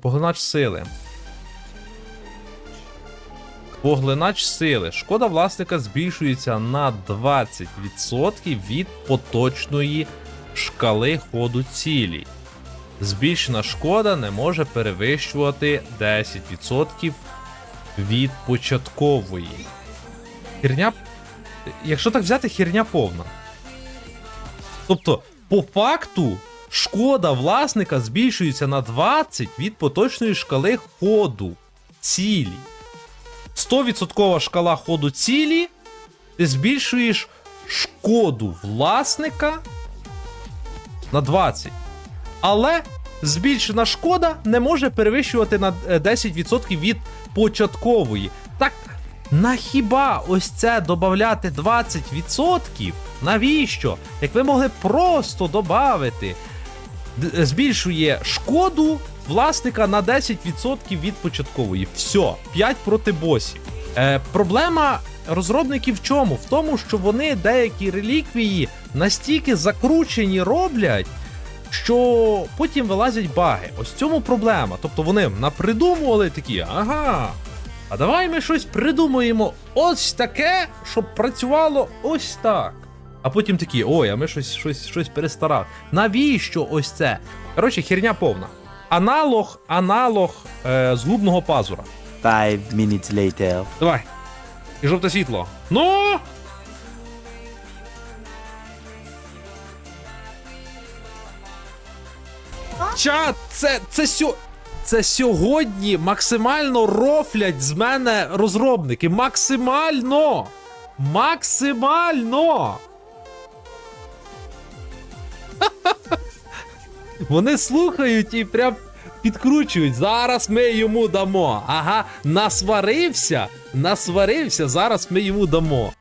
Поглинач сили. Поглинач сили. Шкода власника збільшується на 20% від поточної шкали ходу цілі. Збільшена шкода не може перевищувати 10% від початкової. Херня. Якщо так взяти, херня повна. Тобто, по факту, шкода власника збільшується на 20 від поточної шкали ходу цілі. 100% шкала ходу цілі, ти збільшуєш шкоду власника на 20. Але збільшена шкода не може перевищувати на е, 10% від початкової. Так, на хіба ось це додати 20%? Навіщо? Як ви могли просто додати, збільшує шкоду власника на 10% від початкової. Все, 5 проти босів. Е, проблема розробників в чому? В тому, що вони деякі реліквії настільки закручені роблять, що потім вилазять баги. Ось в цьому проблема. Тобто вони напридумували такі, ага. А давай ми щось придумаємо ось таке, щоб працювало ось так. А потім такі, ой, а ми щось, щось, щось перестарали. Навіщо ось це? Коротше, херня повна. Аналог, аналог е, згубного пазура. Five minutes later. Давай. І жовте світло. Ну! Чат, це, це сьо... Це сьогодні максимально рофлять з мене розробники. Максимально! Максимально! Вони слухають і прям підкручують. Зараз ми йому дамо. Ага, насварився, насварився, зараз ми йому дамо.